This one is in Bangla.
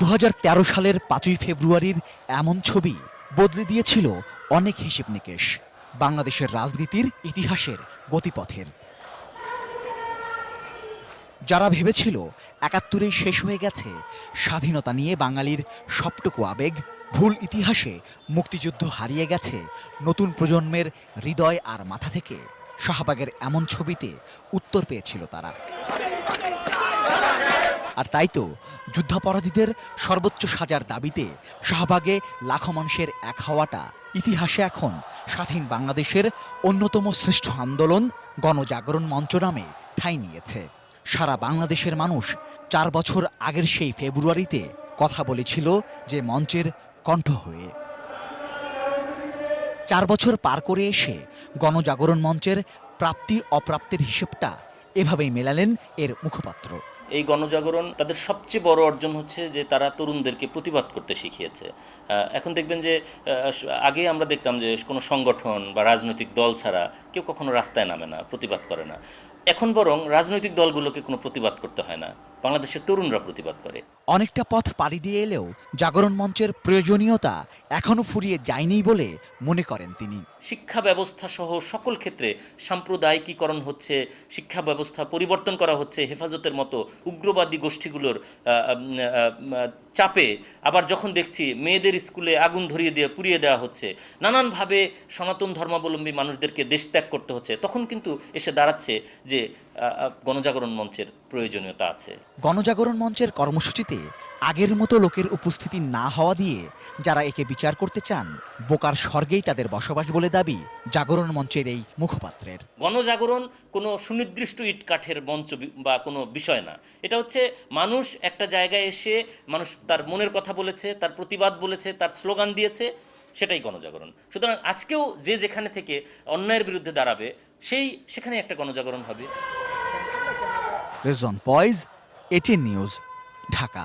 দু হাজার তেরো সালের পাঁচই ফেব্রুয়ারির এমন ছবি বদলে দিয়েছিল অনেক হিসেব নিকেশ, বাংলাদেশের রাজনীতির ইতিহাসের গতিপথের। যারা ভেবেছিল একাত্তরেই শেষ হয়ে গেছে, স্বাধীনতা নিয়ে বাঙালির সবটুকু আবেগ, ভুল ইতিহাসে মুক্তিযুদ্ধ হারিয়ে গেছে নতুন প্রজন্মের হৃদয় আর মাথা থেকে, শাহবাগের এমন ছবিতে উত্তর পেয়েছিল তারা। আর তাই তো যুদ্ধাপরাধীদের সর্বোচ্চ সাজার দাবিতে শাহবাগে লাখো মানুষের এক হওয়াটা ইতিহাসে এখন স্বাধীন বাংলাদেশের অন্যতম শ্রেষ্ঠ আন্দোলন গণজাগরণ মঞ্চ নামে ঠাঁই নিয়েছে। সারা বাংলাদেশের মানুষ চার বছর আগের সেই ফেব্রুয়ারিতে কথা বলেছিল যে মঞ্চের কণ্ঠ হয়ে। চার বছর পার করে এসে গণজাগরণ মঞ্চের প্রাপ্তি অপ্রাপ্তির হিসেবটা এভাবেই মেলালেন এর মুখপাত্র। এই গণজাগরণ তাদের সবচেয়ে বড় অর্জন হচ্ছে যে তারা তরুণদেরকে প্রতিবাদ করতে শিখিয়েছে। এখন দেখবেন যে আগে আমরা দেখতাম যে কোনো সংগঠন বা রাজনৈতিক দল ছাড়া কেউ কখনো রাস্তায় নামে না, প্রতিবাদ করে না। এখন বরং রাজনৈতিক দলগুলোকে কোনো প্রতিবাদ করতে হয় না। বাংলাদেশের তরুণরা প্রতিবাদ করে। অনেকটা পথ পাড়ি দিয়ে এলেও জাগরণ মঞ্চের প্রয়োজনীয়তা এখনও ফুরিয়ে যায়নি বলে মনে করেন তিনি। শিক্ষা ব্যবস্থা সহ সকল ক্ষেত্রে সাম্প্রদায়িকীকরণ হচ্ছে শিক্ষা ব্যবস্থা পরিবর্তন করা হচ্ছে হেফাজতের মতো উগ্রবাদী গোষ্ঠীগুলোর চাপে আবার যখন দেখছি মেয়েদের স্কুলে আগুন ধরিয়ে দিয়ে পুড়িয়ে দেওয়া হচ্ছে, নানানভাবে সনাতন ধর্মাবলম্বী মানুষদেরকে দেশ ত্যাগ করতে হচ্ছে, তখন কিন্তু এসে দাঁড়াচ্ছে যে গণজাগরণ মঞ্চের প্রয়োজনীয়তা আছে। গণজাগরণ মঞ্চের কর্মসূচিতে আগের মতো লোকের উপস্থিতি না হওয়া দিয়ে যারা একে বিচার করতে চান বোকার স্বর্গেই তাদের বসবাস বলে দাবি জাগরণ মঞ্চের এই মুখপাত্রের। গণজাগরণ কোনো সুনির্দিষ্ট ইট কাঠের মঞ্চ বা কোনো বিষয় না। এটা হচ্ছে মানুষ একটা জায়গায় এসে মানুষ তার মনের কথা বলেছে তার প্রতিবাদ বলেছে তার স্লোগান দিয়েছে সেটাই গণজাগরণ। সুতরাং আজকেও যে যেখানে থেকে অন্যায়ের বিরুদ্ধে দাঁড়াবে সেই সেখানে একটা গণজাগরণ হবে। Rezon Foyez ATN news Dhaka